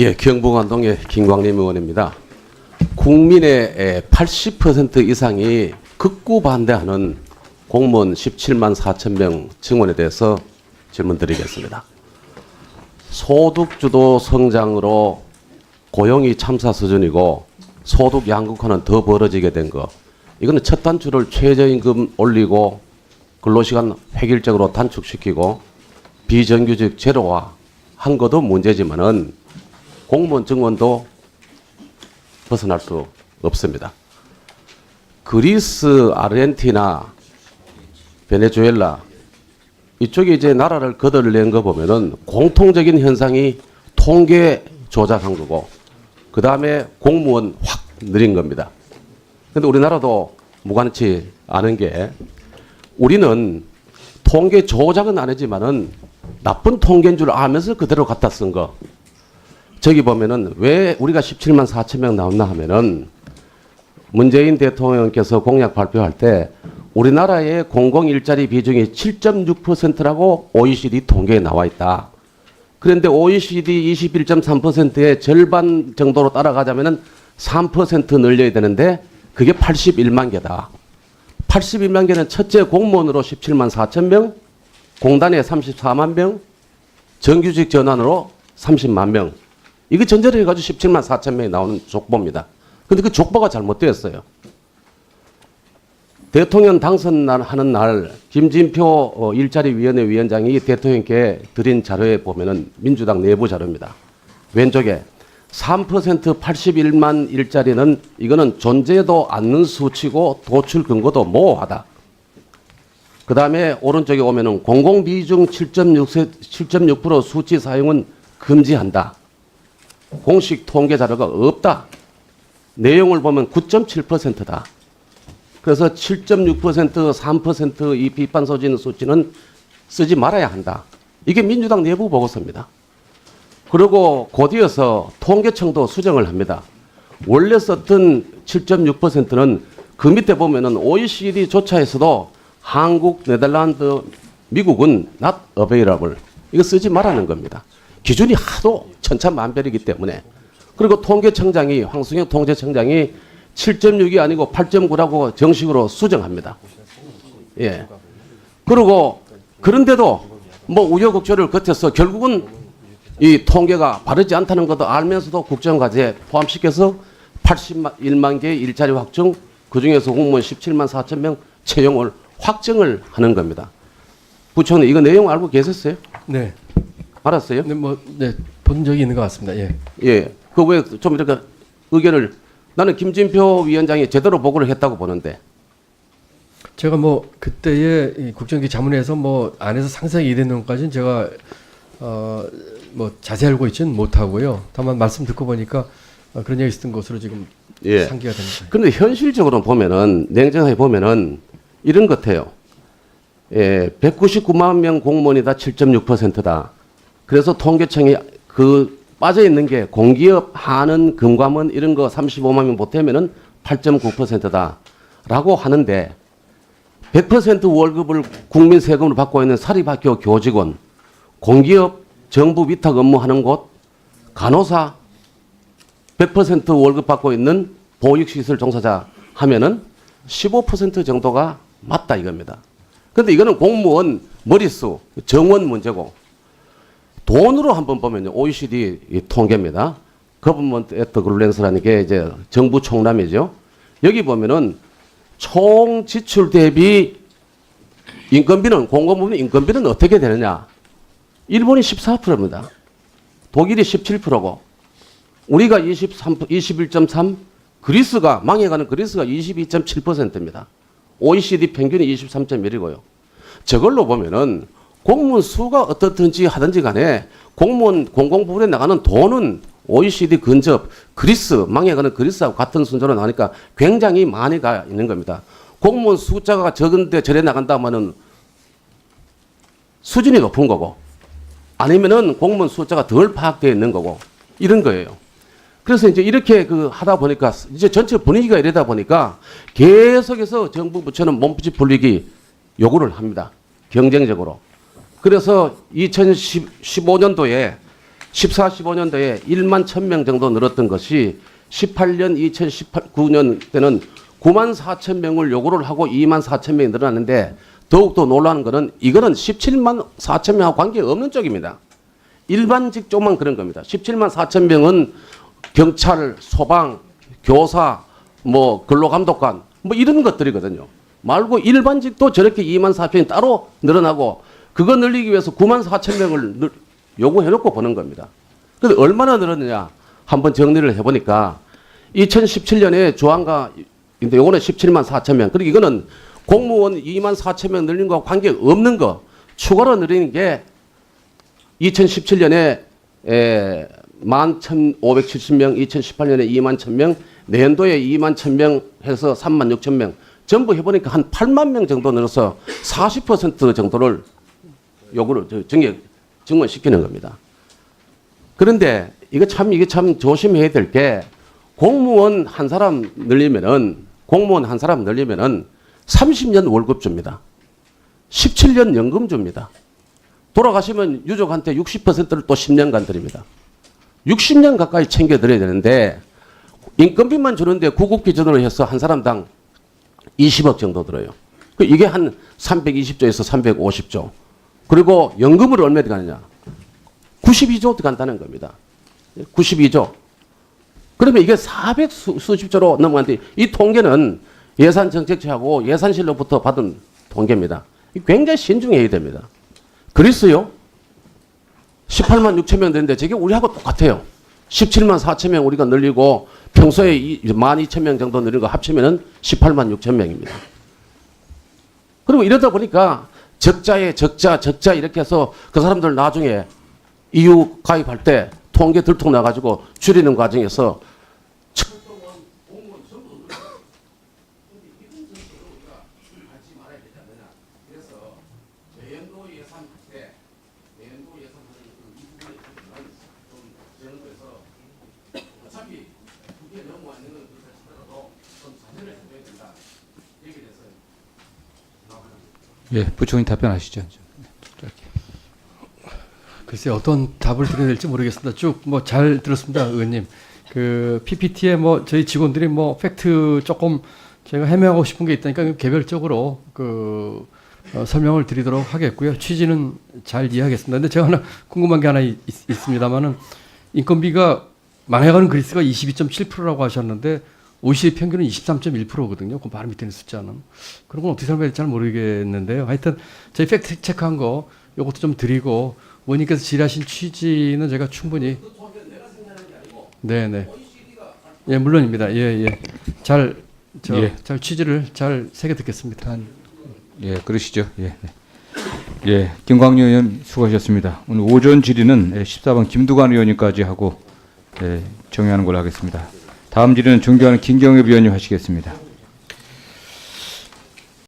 예, 경북안동의 김광림 의원입니다. 국민의 80% 이상이 극구 반대하는 공무원 17만 4천 명 증원에 대해서 질문 드리겠습니다. 소득주도 성장으로 고용이 참사 수준이고 소득 양극화는 더 벌어지게 된 거. 이거는 첫 단추를 최저임금 올리고 근로시간 획일적으로 단축시키고 비정규직 제로화 한 것도 문제지만은 공무원 증원도 벗어날 수 없습니다. 그리스, 아르헨티나, 베네수엘라 이쪽에 이제 나라를 거들낸 거 보면은 공통적인 현상이 통계 조작한 거고 그 다음에 공무원 확 늘린 겁니다. 근데 우리나라도 무관치 않은 게 우리는 통계 조작은 아니지만은 나쁜 통계인 줄 알면서 그대로 갖다 쓴 거. 저기 보면은 왜 우리가 17만 4천 명 나왔나 하면은 문재인 대통령께서 공약 발표할 때 우리나라의 공공 일자리 비중이 7.6%라고 OECD 통계에 나와 있다. 그런데 OECD 21.3%의 절반 정도로 따라가자면은 3% 늘려야 되는데 그게 81만 개다. 81만 개는 첫째 공무원으로 17만 4천 명, 공단에 34만 명, 정규직 전환으로 30만 명. 이거 전제를 해가지고 17만 4천 명이 나오는 족보입니다. 근데 그 족보가 잘못되었어요. 대통령 당선하는 날 김진표 어, 일자리위원회 위원장이 대통령께 드린 자료에 보면은 민주당 내부 자료입니다. 왼쪽에 3% 81만 일자리는 이거는 존재도 않는 수치고 도출 근거도 모호하다. 그 다음에 오른쪽에 오면은 공공비중 7.6 7.6% 수치 사용은 금지한다. 공식 통계 자료가 없다. 내용을 보면 9.7%다. 그래서 7.6% 3%이 비판 소지는 수치는 쓰지 말아야 한다. 이게 민주당 내부 보고서입니다. 그리고 곧이어서 통계청도 수정을 합니다. 원래 썼던 7.6%는 그 밑에 보면은 OECD 조차에서도 한국, 네덜란드, 미국은 not available. 이거 쓰지 말라는 겁니다. 기준이 하도 천차만별이기 때문에. 그리고 통계청장이, 황승영 통계청장이 7.6이 아니고 8.9라고 정식으로 수정합니다. 예. 그리고 그런데도 뭐 우여곡절을 거쳐서 결국은 이 통계가 바르지 않다는 것도 알면서도 국정과제에 포함시켜서 81만 개의 일자리 확충, 그 중에서 공무원 17만 4천 명 채용을 확정을 하는 겁니다. 부총리 이거 내용 알고 계셨어요? 네. 알았어요? 네, 뭐, 네, 본 적이 있는 것 같습니다. 예. 예. 그 왜 좀 이렇게 의견을 나는 김진표 위원장이 제대로 보고를 했다고 보는데 제가 뭐 그때의 이 국정기 자문에서 뭐 안에서 상세하게 이르는 것까지는 제가 어 뭐 자세히 알고 있지는 못하고요. 다만 말씀 듣고 보니까 어, 그런 얘기 있었던 것으로 지금 예. 상기가 됩니다. 근데 현실적으로 보면은 냉정하게 보면은 이런 것 같아요. 예, 199만 명 공무원이 다 7.6%다. 그래서 통계청이 그 빠져 있는 게 공기업, 한은, 금감원 이런 거 35만 명 보태면은 8.9%다라고 하는데 100% 월급을 국민 세금으로 받고 있는 사립학교 교직원, 공기업, 정부 위탁 업무하는 곳, 간호사 100% 월급 받고 있는 보육시설 종사자 하면은 15% 정도가 맞다 이겁니다. 근데 이거는 공무원 머릿수, 정원 문제고 돈으로 한번 보면요. OECD 이 통계입니다. Government at Glance라는 게 이제 정부 총람이죠. 여기 보면은 총 지출 대비 인건비는 공공부문 인건비는 어떻게 되느냐? 일본이 14%입니다. 독일이 17%고 우리가 23, 21.3, 그리스가 망해가는 그리스가 22.7%입니다. OECD 평균이 23.1이고요. 저걸로 보면은 공무원 수가 어떻든지 하든지 간에 공무원 공공부문에 나가는 돈은 OECD 근접 그리스 망해가는 그리스하고 같은 순서로 나니까 굉장히 많이 가 있는 겁니다. 공무원 숫자가 적은데 절에 나간다 하면은 수준이 높은 거고 아니면은 공무원 숫자가 덜 파악되어 있는 거고 이런 거예요. 그래서 이제 이렇게 그 하다 보니까 이제 전체 분위기가 이러다 보니까 계속해서 정부 부처는 몸부림 불리기 요구를 합니다. 경쟁적으로. 그래서 2015년도에 14, 15년도에 1만 1000명 정도 늘었던 것이 18년, 2019년 때는 9만 4천 명을 요구를 하고 2만 4천 명이 늘어났는데 더욱더 놀라는 것은 이거는 17만 4천 명하고 관계없는 쪽입니다. 일반직 쪽만 그런 겁니다. 17만 4천 명은 경찰, 소방, 교사, 뭐 근로감독관 뭐 이런 것들이거든요. 말고 일반직도 저렇게 2만 4천이 따로 늘어나고 그거 늘리기 위해서 9만 4천 명을 늘- 요구해놓고 보는 겁니다. 근데 얼마나 늘었느냐 한번 정리를 해보니까 2017년에 조항가 근데 요거는 17만 4천 명. 그리고 이거는 공무원 2만 4천 명 늘린 거와 관계 없는 거 추가로 늘리는 게 2017년에 에, 11,570명, 2018년에 2만 1,000명, 내년도에 2만 1,000명 해서 3만 6천 명. 전부 해보니까 한 8만 명 정도 늘어서 40% 정도를 요구를 저- 정액 증원시키는 겁니다. 그런데 이거 참 이게 참 조심해야 될 게 공무원 한 사람 늘리면은 공무원 한 사람 늘리면은 30년 월급 줍니다. 17년 연금 줍니다. 돌아가시면 유족한테 60%를 또 10년간 드립니다. 60년 가까이 챙겨 드려야 되는데 인건비만 주는데 구급 기준으로 해서 한 사람당 20억 정도 들어요. 그 이게 한 320조에서 350조. 그리고 연금을 얼마 들어가느냐? 92조 들어간다는 겁니다. 92조. 그러면 이게 400 수, 수십조로 넘어가는데 이 통계는 예산정책처하고 예산실로부터 받은 통계입니다. 이 굉장히 신중해야 됩니다. 그리스요? 18만 6천 명 되는데 저게 우리하고 똑같아요. 17만 4천 명 우리가 늘리고 평소에 1만 2천 명 정도 늘린 거 합치면은 18만 6천 명입니다. 그리고 이러다 보니까 적자에 적자 적자 이렇게 해서 그 사람들 나중에 EU 가입할 때 통계 들통 나가지고 줄이는 과정에서 예, 부총리 답변하시죠. 글쎄 어떤 답을 드려야 될지 모르겠습니다. 쭉 뭐 잘 들었습니다, 의원님. 그 PPT에 뭐 저희 직원들이 뭐 팩트 조금 제가 해명하고 싶은 게 있다니까 개별적으로 그 어, 설명을 드리도록 하겠고요. 취지는 잘 이해하겠습니다. 근데 제가 하나 궁금한 게 하나 있, 있습니다만은 인건비가 망해가는 그리스가 22.7%라고 하셨는데 OECD 평균은 23.1%거든요. 그 바로 밑에 있는 숫자는. 그런 건 어떻게 설명해야 될지 잘 모르겠는데요. 하여튼 저희 팩트 체크한 거 요것도 좀 드리고 의원님께서 질의하신 취지는 제가 충분히 네 네 예 물론입니다 예 예 잘저 예. 잘 취지를 잘 새겨 듣겠습니다. 예, 그러시죠. 예. 네. 예, 김광료 의원 수고하셨습니다. 오늘 오전 질의는 예, 14번 김두관 의원님까지 하고 예, 정리하는 걸로 하겠습니다. 다음 질의는 존경하는 김경엽 의원님 하시겠습니다.